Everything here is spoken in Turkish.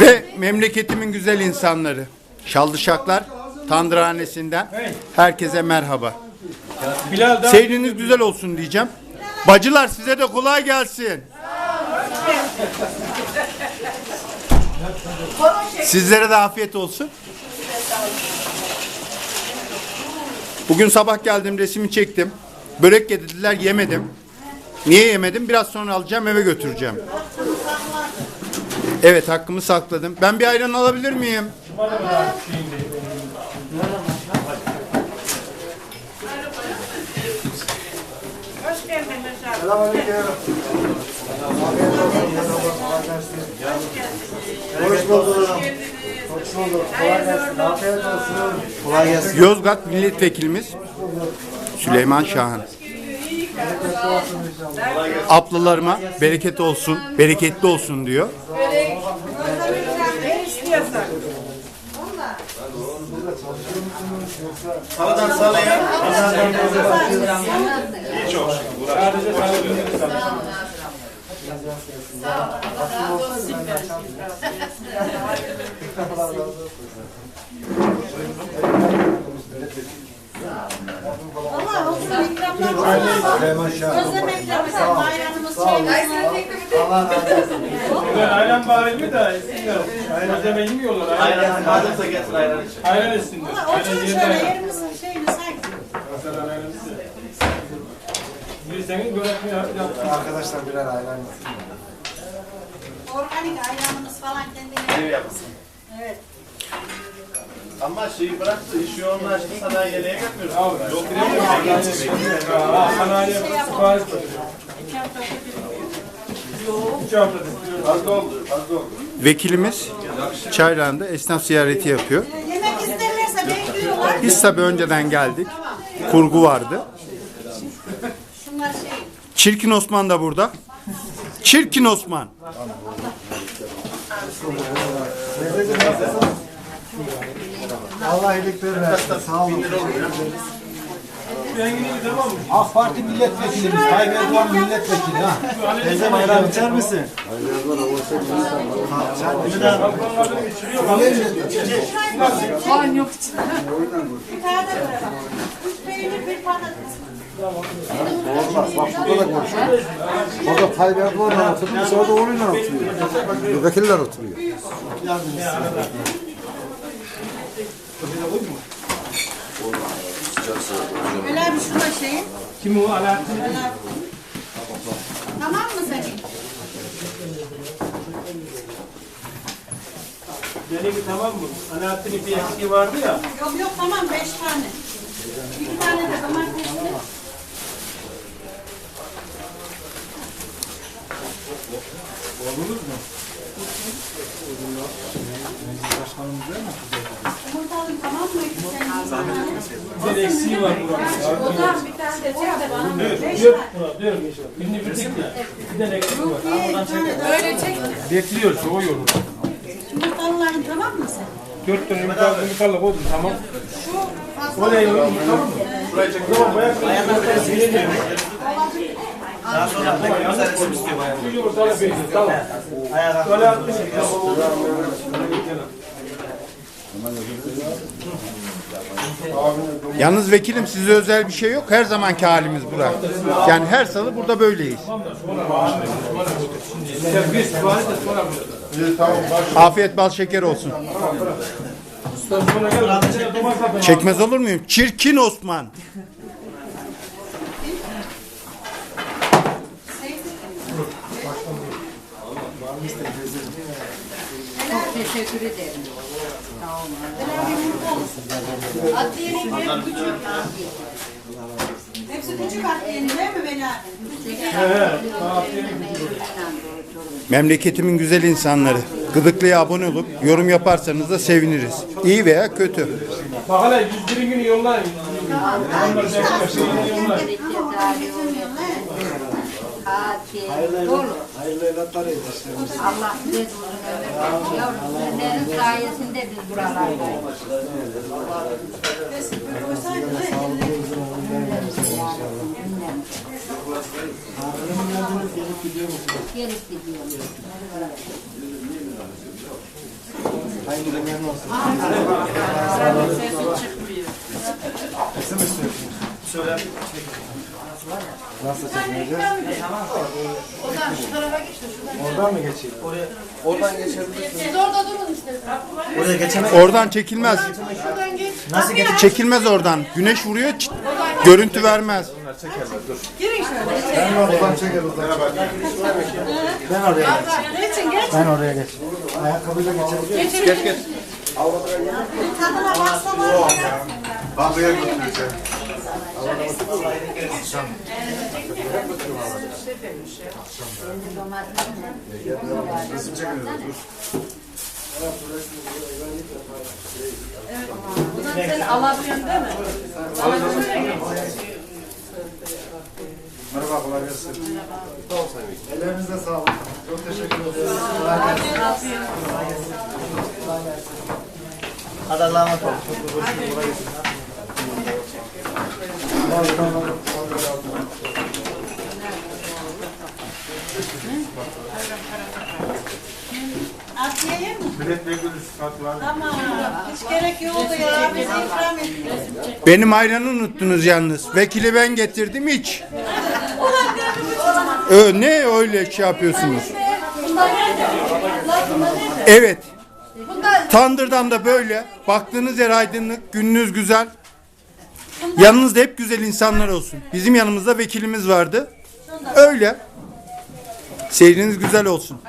Ve memleketimin güzel insanları. Şaldışaklar Tandırhanesi'nden herkese merhaba. Seyriniz güzel olsun diyeceğim. Bacılar size de kolay gelsin. Sizlere de afiyet olsun. Bugün sabah geldim resmi çektim. Börek yedirdiler yemedim. Niye yemedim? Biraz sonra alacağım eve götüreceğim. Evet hakkımı sakladım. Ben bir ayran alabilir miyim? Hoş bulduk. Hoş bulduk. Kolay gelsin. Afiyet olsun. Kolay gelsin. Yozgat milletvekilimiz Süleyman Şahan. Ablalarıma bereket olsun, bereketli olsun diyor. Havadan sağlayan. sadece sana. Allah olsun. ikramlar Özlemekle mesela bayramımız şeyimiz. Allah razı olsun. Ben ayran bari mi da isimler. Ayran deme yemiyorlar. Ayran, Ayran varsa getir ayran için. ayran Ayran oturun şöyle yerimizin şeyini sanki. Mesela ayran isimler. Bilirseniz börek mi yaptınız? Arkadaşlar birer ayran yapsın. Organik ayranımız falan kendine. Ev yapsın. Evet. Ama şeyi bıraktı, iş yoğunlaştı, sanayi yemeğe götürüyoruz. Yok Aa, sanayiye sipariş veriyor. Vekilimiz Çayrağı'nda esnaf ziyareti yapıyor. Yemek isterlerse bekliyorlar. Biz tabii önceden geldik. Kurgu vardı. Şunlar şey. Çirkin Osman da burada. Çirkin Osman. Allah iyilikler versin. Sağ olun. AK Parti milletvekilimiz, Tayyip Erdoğan milletvekili ha. Teyze ayran içer misin? Bir tane de bırakalım. Üç peynir bir patates. Olmaz. Bak burada da konuşuyor. Orada Tayyip Erdoğan'la oturuyor. Orada oturuyor. Vekiller oturuyor. Öyle bir şurada şeyin. Kim o? Alaaddin. Tamam mı senin? Benimki tamam mı? Alaaddin'in bir eksiği vardı ya. Yok yok tamam beş tane. İki tane de domatesli. İki tane. Bir eksiği var burada. Odan bir tane de çek de bana. Beş Diyor, tane. diyor işte. Birini bildik ya. Bir tane eksiği var. Bir tane de. Öyle çek. Bekliyor, soğuyor. Yumurtalıların tamam mı sen? Dört tane yumurta, yumurtalı koydum tamam. Şu fazla. Oraya yumurta tamam mı? Buraya çek. Tamam, bayağı Daha sonra da güzel isim istiyor bayan. bir yumurtalı peynir, tamam. Ayağa Böyle atmış. Yalnız vekilim size özel bir şey yok. Her zamanki halimiz bura. Yani her salı burada böyleyiz. Afiyet bal şeker olsun. Çekmez olur muyum? Çirkin Osman. Teşekkür ederim. Hepsi küçük atleyin değil mi Veli abi? Memleketimin güzel insanları. Gıdıklı'ya abone olup yorum yaparsanız da seviniriz. İyi veya kötü. Bak hele 101 günü yollayın. Onlar dolu. Hayırlı evlatlar eylesin. Allah bize uzun ömür versin. Yavrum sizlerin sayesinde biz buralardayız. Gelip gidiyoruz. Hayırlı günler olsun. Nasıl çekmeyeceğiz? Oradan mı geçeyim? Oraya, oradan geçebilirsin. Siz orada durun işte. Oraya geçemek. Oradan çekilmez. Şuradan geç. Nasıl geçecek? Çekilmez oradan. Güneş vuruyor, görüntü vermez. Ben oradan çeker oradan. Ben oraya geç. Geçin geç. Ben oraya geç. Ayakkabıyla geçebilirim. Geç geç. Tadına baksana. Bankaya götüreceğim. Sen alabiliyorsun değil mi? Merhaba kolay gelsin. Ellerinize sağlık. Çok teşekkür ederim. Kolay gelsin. Hadi Allah'a emanet olun. Çok görüşürüz. Kolay var. Tamam. Hiç gerek yoktu ya. İkram. Benim ayranı unuttunuz yalnız. Vekili ben getirdim hiç. Ö, ne öyle şey yapıyorsunuz? Evet. Tandır'dan da böyle. Baktığınız yer aydınlık, gününüz güzel. Yanınızda hep güzel insanlar olsun. Bizim yanımızda vekilimiz vardı. Öyle. Seyriniz güzel olsun.